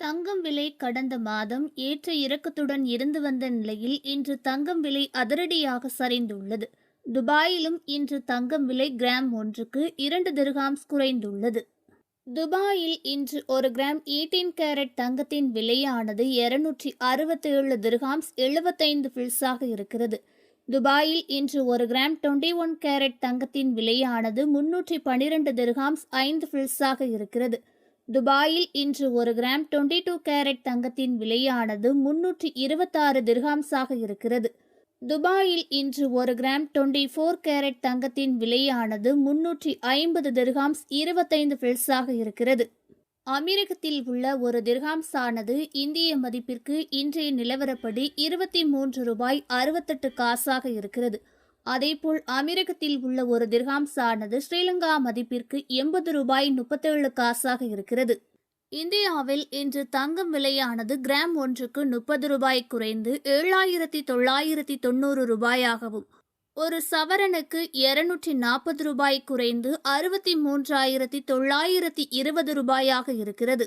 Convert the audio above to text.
தங்கம் விலை கடந்த மாதம் ஏற்ற இறக்கத்துடன் இருந்து வந்த நிலையில் இன்று தங்கம் விலை அதிரடியாக சரிந்துள்ளது. துபாயிலும் இன்று தங்கம் விலை கிராம் ஒன்றுக்கு இரண்டு திர்ஹாம்ஸ் குறைந்துள்ளது. துபாயில் இன்று ஒரு கிராம் 18 கேரட் தங்கத்தின் விலையானது இருநூற்றி அறுபத்தேழு திர்ஹாம்ஸ் எழுபத்தைந்து ஃபில்ஸாக இருக்கிறது. துபாயில் இன்று ஒரு கிராம் 21 ஒன் கேரட் தங்கத்தின் விலையானது முன்னூற்றி பன்னிரண்டு திர்ஹாம்ஸ் ஐந்து ஃபில்ஸாக இருக்கிறது. துபாயில் இன்று ஒரு கிராம் 22 டூ கேரட் தங்கத்தின் விலையானது முன்னூற்றி இருபத்தாறு திர்ஹாம்ஸாக இருக்கிறது. துபாயில் இன்று ஒரு கிராம் 24 ஃபோர் கேரட் தங்கத்தின் விலையானது முன்னூற்றி ஐம்பது திர்ஹாம்ஸ் இருபத்தைந்து ஃபில்ஸாக இருக்கிறது. அமீரகத்தில் உள்ள ஒரு திர்ஹாம்ஸ் ஆனது இந்திய மதிப்பிற்கு இன்றைய நிலவரப்படி இருபத்தி மூன்று ரூபாய் அறுபத்தெட்டு காசாக இருக்கிறது. அதேபோல் அமீரகத்தில் உள்ள ஒரு திர்ஹாம்ஸ் ஆனது ஸ்ரீலங்கா மதிப்பிற்கு எண்பது ரூபாய் முப்பத்தேழு காசாக இருக்கிறது. இந்தியாவில் இன்று தங்கம் விலையானது கிராம் ஒன்றுக்கு முப்பது ரூபாய் குறைந்து ஏழாயிரத்தி தொள்ளாயிரத்தி தொண்ணூறு ரூபாயாகவும் ஒரு சவரனுக்கு இருநூற்றி நாற்பது ரூபாய் குறைந்து அறுபத்தி மூன்றாயிரத்தி தொள்ளாயிரத்தி இருபது ரூபாயாக இருக்கிறது.